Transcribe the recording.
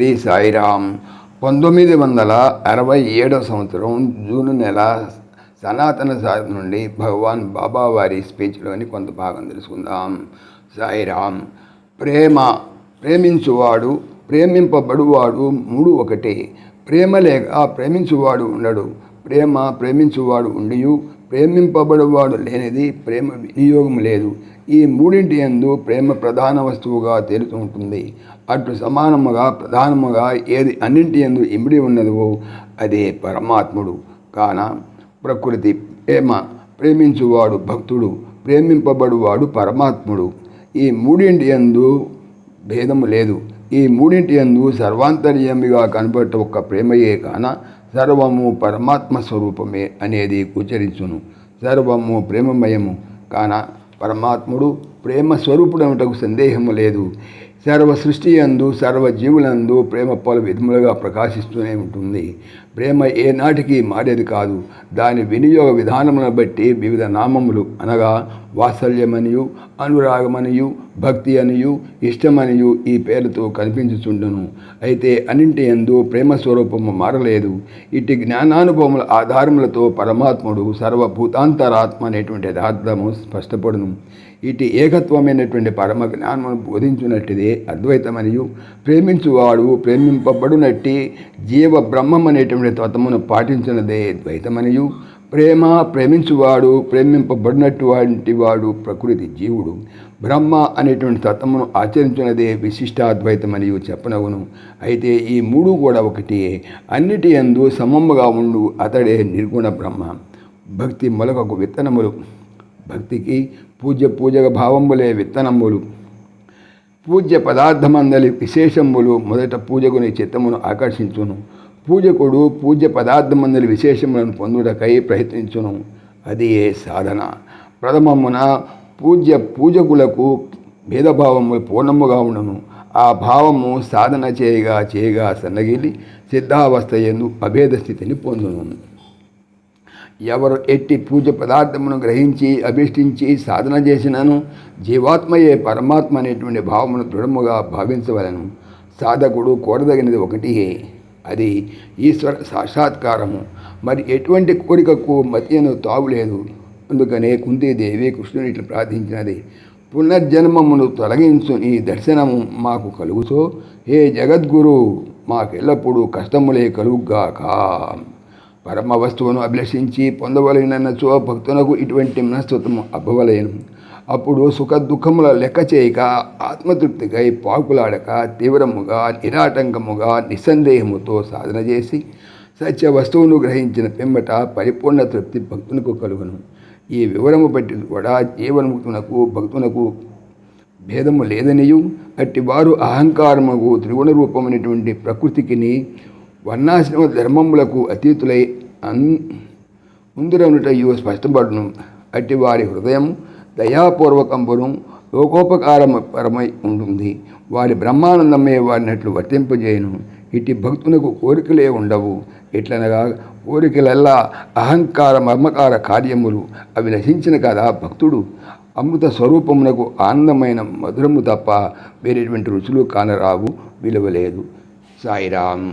శ్రీ సాయిరామ్ పంతొమ్మిది వందల అరవై ఏడో సంవత్సరం జూన్ నెల సనాతన సాధన నుండి భగవాన్ బాబా వారి స్పీచ్లోని కొంత భాగం తెలుసుకుందాం. సాయిరామ్ ప్రేమ ప్రేమించువాడు ప్రేమింపబడువాడు మూడు ఒకటి. ప్రేమ లేక ప్రేమించువాడు ఉండడు. ప్రేమ ప్రేమించువాడు ఉండియు ప్రేమింపబడువాడు లేనిది ప్రేమ వినియోగం లేదు. ఈ మూడింటి యందు ప్రేమ ప్రధాన వస్తువుగా తేలుతుంటుంది. అటు సమానముగా ప్రధానముగా ఏది అన్నింటి యందు ఇమిడి ఉన్నదో అదే పరమాత్ముడు. కాన ప్రకృతి ప్రేమ ప్రేమించువాడు భక్తుడు ప్రేమింపబడువాడు పరమాత్ముడు. ఈ మూడింటి యందు భేదము లేదు. ఈ మూడింటి యందు సర్వాంతర్యమిగా కనబట్ట ఒక్క ప్రేమయే కాన సర్వము పరమాత్మ స్వరూపమే అనేది గోచరించును. సర్వము ప్రేమమయము. కాన పరమాత్ముడు ప్రేమ స్వరూపుడమటకు సందేహము లేదు. సర్వ సృష్టి అందు సర్వ జీవులందు ప్రేమ పలు విధములుగా ప్రకాశిస్తూనే ఉంటుంది. ప్రేమ ఏనాటికి మారేది కాదు. దాని వినియోగ విధానములను బట్టి వివిధ నామములు అనగా వాత్సల్యమనియు అనురాగమనియు భక్తి అనియు ఇష్టమనియు ఈ పేరుతో కనిపించుచుండును. అయితే అన్నింటి ఎందు ప్రేమ స్వరూపము మారలేదు. ఇటు జ్ఞానానుభవముల ఆధారములతో పరమాత్ముడు సర్వభూతాంతరాత్మ అనేటువంటి యథార్థము స్పష్టపడును. ఇటు ఏకత్వమైనటువంటి పరమ జ్ఞానమును బోధించున్నట్టుదే అద్వైతమనియు. ప్రేమించువాడు ప్రేమింపబడునట్టి జీవ బ్రహ్మం అనేటువంటి తత్వమును పాటించినదే ద్వైతమనియు. ప్రేమ ప్రేమించువాడు ప్రేమింపబడినటువంటి వాడు ప్రకృతి జీవుడు. బ్రహ్మ అనేటువంటి తత్వమును ఆచరించినదే విశిష్టాద్వైతమనియు చెప్పనవును. అయితే ఈ మూడు కూడా ఒకటి. అన్నిటి ఎందు సమముగా ఉండు అతడే నిర్గుణ బ్రహ్మ. భక్తి మొలకకు విత్తనములు. భక్తికి పూజ పూజగ భావములే విత్తనములు. పూజ్య పదార్థమందలి విశేషములు మొదట పూజకుని చిత్తమును ఆకర్షించును. పూజకుడు పూజ్య పదార్థమందలి విశేషములను పొందుటకై ప్రయత్నించును. అది ఏ సాధన? ప్రథమమున పూజ్య పూజకులకు భేదభావము పూర్ణముగా ఉండను. ఆ భావము సాధన చేయగా చేయగా సన్నగిలి సిద్ధావస్థ ఎందు అభేద స్థితిని పొందును. ఎవరు ఎట్టి పూజ పదార్థమును గ్రహించి అభిష్టించి సాధన చేసినను జీవాత్మయే పరమాత్మ అనేటువంటి భావమును దృఢముగా భావించవలను. సాధకుడు కోరదగినది ఒకటి అది ఈశ్వర సాక్షాత్కారము. మరి ఎటువంటి కోరికకు మతియను తావులేదు అందుకనే కుంతీదేవి కృష్ణుని ఇట్లా ప్రార్థించినది పునర్జన్మమును తొలగించు నీ దర్శనము మాకు కలుగుతో హే జగద్గురు మాకెల్లప్పుడూ కష్టములే కలుగుగాక. పరమ వస్తువును అభిలషించి పొందవలనచో భక్తునకు ఇటువంటి మనస్తత్వము అబ్బవలేను. అప్పుడు సుఖ దుఃఖముల లెక్క చేయక ఆత్మతృప్తికై పాకులాడక తీవ్రముగా నిరాటంకముగా నిస్సందేహముతో సాధన చేసి సత్య వస్తువును గ్రహించిన పిమ్మట పరిపూర్ణ తృప్తి భక్తునకు కలుగును. ఈ వివరము బట్టి కూడా జీవన్ముక్తునకు భక్తునకు భేదము లేదనియు అట్టి వారు అహంకారముకు త్రిగుణ రూపమైనటువంటి ప్రకృతికిని వర్ణాశ్రమ ధర్మములకు అతీతులై అన్ ముందురనుటయు స్పష్టపడును. అట్టి వారి హృదయం దయాపూర్వకంబును లోకోపకారపరమై ఉంటుంది. వారి బ్రహ్మానందమే వారినట్లు వర్తింపజేయను. ఇట్టి భక్తునకు కోరికలే ఉండవు. ఎట్లనగా కోరికలల్లా అహంకార మర్మకార కార్యములు అవి నశించిన కదా భక్తుడు. అమృత స్వరూపమునకు ఆనందమైన మధురము తప్ప వేరేటువంటి రుచులు కానరావు విలువలేదు. సాయిరామ్.